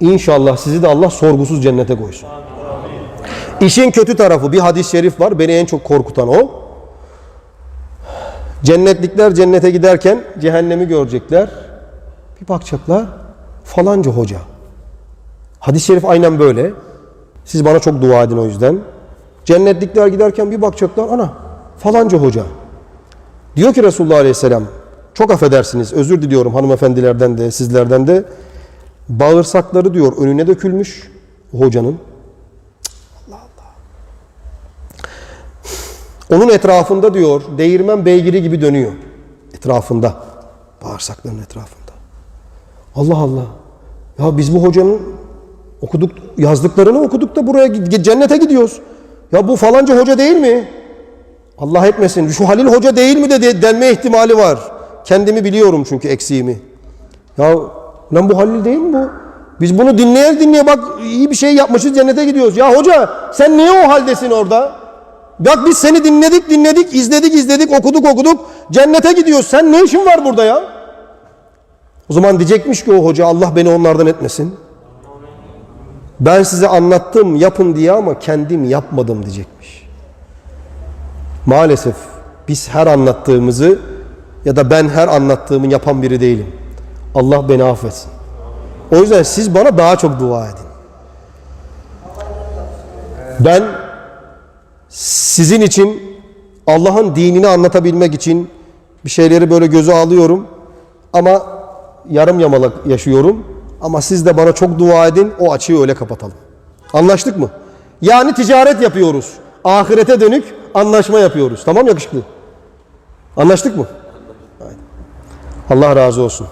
İnşallah sizi de Allah sorgusuz cennete koysun. İşin kötü tarafı bir hadis-i şerif var. Beni en çok korkutan o. Cennetlikler cennete giderken cehennemi görecekler. Bir bakacaklar falanca hoca. Hadis-i şerif aynen böyle. Siz bana çok dua edin o yüzden. Cennetlikler giderken bir bakacaklar ana falanca hoca. Diyor ki Resulullah Aleyhisselam çok affedersiniz özür diliyorum hanımefendilerden de sizlerden de bağırsakları diyor önüne dökülmüş hocanın. Allah Allah. Onun etrafında diyor değirmen beygiri gibi dönüyor. Etrafında. Bağırsakların etrafında. Allah Allah. Ya biz bu hocanın okuduk yazdıklarını okuduk da buraya cennete gidiyoruz. Ya bu falanca hoca değil mi? Allah etmesin. Şu Halil Hoca değil mi de- denme ihtimali var. Kendimi biliyorum çünkü eksiğimi. Ya lan bu Halil değil mi bu? Biz bunu dinleye dinleye bak iyi bir şey yapmışız cennete gidiyoruz. Ya hoca sen niye o haldesin orada? Bak biz seni dinledik dinledik izledik izledik okuduk okuduk cennete gidiyoruz. Sen ne işin var burada ya? O zaman diyecekmiş ki o hoca Allah beni onlardan etmesin. Ben size anlattım yapın diye ama kendim yapmadım diyecekmiş. Maalesef biz her anlattığımızı ya da ben her anlattığımı yapan biri değilim. Allah beni affetsin. O yüzden siz bana daha çok dua edin. Ben sizin için Allah'ın dinini anlatabilmek için bir şeyleri böyle göze alıyorum ama yarım yamalak yaşıyorum. Ama siz de bana çok dua edin o açığı öyle kapatalım. Anlaştık mı? Yani ticaret yapıyoruz. Ahirete dönük anlaşma yapıyoruz. Tamam yakışıklı? Anlaştık mı? Allah razı olsun.